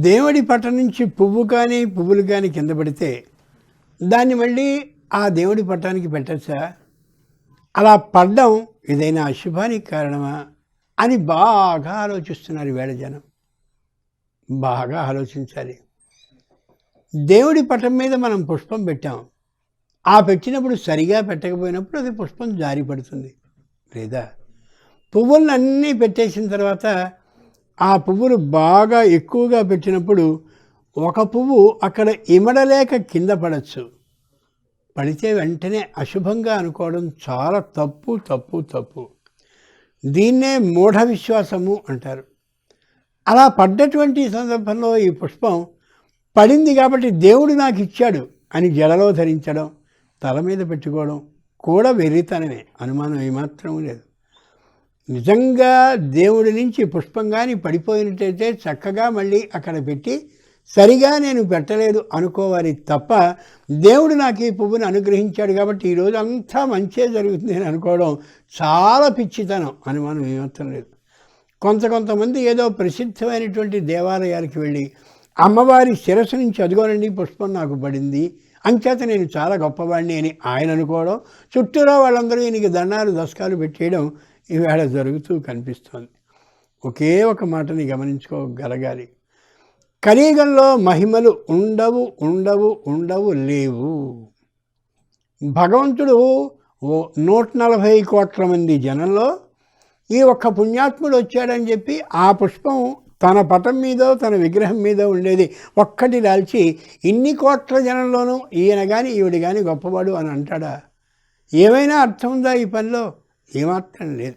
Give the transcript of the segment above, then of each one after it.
దేవుడి పట్ట నుంచి పువ్వు కానీ పువ్వులు కానీ కింద పడితే దాన్ని మళ్ళీ ఆ దేవుడి పట్టానికి పెట్టచ్చా? అలా పడ్డం ఏదైనా అశుభానికి కారణమా? అని బాగా ఆలోచిస్తున్నారు వేళ జనం. బాగా ఆలోచించాలి. దేవుడి పటం మీద మనం పుష్పం పెట్టాం. ఆ పెట్టినప్పుడు సరిగా పెట్టకపోయినప్పుడు అది పుష్పం జారి పడుతుంది. లేదా? పువ్వులను అన్నీ పెట్టేసిన తర్వాత ఆ పువ్వులు బాగా ఎక్కువగా పెట్టినప్పుడు ఒక పువ్వు అక్కడ ఇమడలేక కింద పడచ్చు. పడితే వెంటనే అశుభంగా అనుకోవడం చాలా తప్పు తప్పు తప్పు. దీన్నే మూఢ విశ్వాసము అంటారు. అలా పడ్డటువంటి సందర్భంలో ఈ పుష్పం పడింది కాబట్టి దేవుడు నాకు ఇచ్చాడు అని జడలో ధరించడం తల మీద పెట్టుకోవడం కూడా వెర్రితనమే. అనుమానం ఏమాత్రం లేదు. నిజంగా దేవుడి నుంచి పుష్పం కానీ పడిపోయినట్టయితే చక్కగా మళ్ళీ అక్కడ పెట్టి సరిగా నేను పెట్టలేదు అనుకోవాలి తప్ప దేవుడు నాకు ఈ పువ్వును అనుగ్రహించాడు కాబట్టి ఈరోజు అంతా మంచే జరుగుతుంది అని అనుకోవడం చాలా పిచ్చితనం అనుమానం ఏమర్థం లేదు. కొంత కొంతమంది ఏదో ప్రసిద్ధమైనటువంటి దేవాలయాలకు వెళ్ళి అమ్మవారి శిరస్సు నుంచి అదిగోనండి పుష్పం నాకు పడింది. అంచేత నేను చాలా గొప్పవాడిని అని ఆయన అనుకోవడం చుట్టూరా వాళ్ళందరూ ఈయనకి దండాలు దశకాలు పెట్టేయడం ఈవేళ జరుగుతూ కనిపిస్తోంది. ఒకే ఒక మాటని గమనించుకోగలగాలి. కలియుగంలో మహిమలు ఉండవు ఉండవు ఉండవు లేవు. భగవంతుడు ఓ నూట నలభై కోట్ల మంది జనంలో ఈ ఒక్క పుణ్యాత్ముడు వచ్చాడని చెప్పి ఆ పుష్పం తన పటం మీద తన విగ్రహం మీద ఉండేది ఒక్కటి దాల్చి ఇన్ని కోట్ల జనంలోనూ ఈయన కానీ ఈవిడ కానీ గొప్పవాడు అని అంటాడా? ఏమైనా అర్థం ఉందా ఈ పనిలో? ఏమాత్రం లేదు.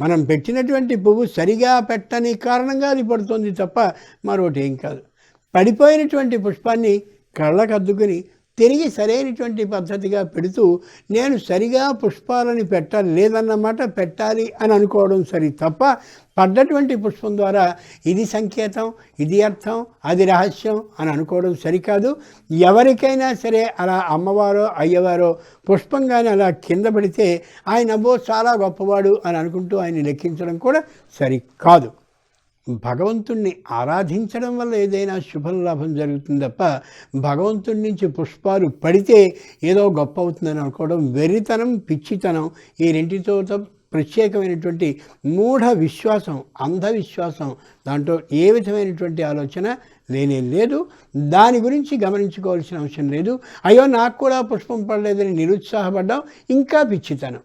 మనం పెట్టినటువంటి పువ్వు సరిగా పెట్టని కారణంగా అది పడుతుంది తప్ప మరొకటి ఏం కాదు. పడిపోయినటువంటి పుష్పాన్ని కళ్ళకు అద్దుకుని తిరిగి సరైనటువంటి పద్ధతిగా పెడుతూ నేను సరిగా పుష్పాలని పెట్టాలి లేదన్నమాట పెట్టాలి అని అనుకోవడం సరి తప్ప పడ్డటువంటి పుష్పం ద్వారా ఇది సంకేతం ఇది అర్థం అది రహస్యం అని అనుకోవడం సరికాదు. ఎవరికైనా సరే అలా అమ్మవారో అయ్యవారో పుష్పం కానీ అలా కింద పడితే ఆయన అబ్బో చాలా గొప్పవాడు అని అనుకుంటూ ఆయన లెక్కించడం కూడా సరికాదు. భగవంతుణ్ణి ఆరాధించడం వల్ల ఏదైనా శుభ లాభం జరుగుతుంది తప్ప భగవంతుడి నుంచి పుష్పాలు పడితే ఏదో గొప్ప అవుతుందని అనుకోవడం వెరితనం పిచ్చితనం ఈ రెంటితో ప్రత్యేకమైనటువంటి మూఢ విశ్వాసం అంధవిశ్వాసం. దాంట్లో ఏ విధమైనటువంటి ఆలోచన లేనే లేదు. దాని గురించి గమనించుకోవాల్సిన అవసరం లేదు. అయ్యో నాకు కూడా పుష్పం పడలేదని నిరుత్సాహపడ్డాం. ఇంకా పిచ్చితనం.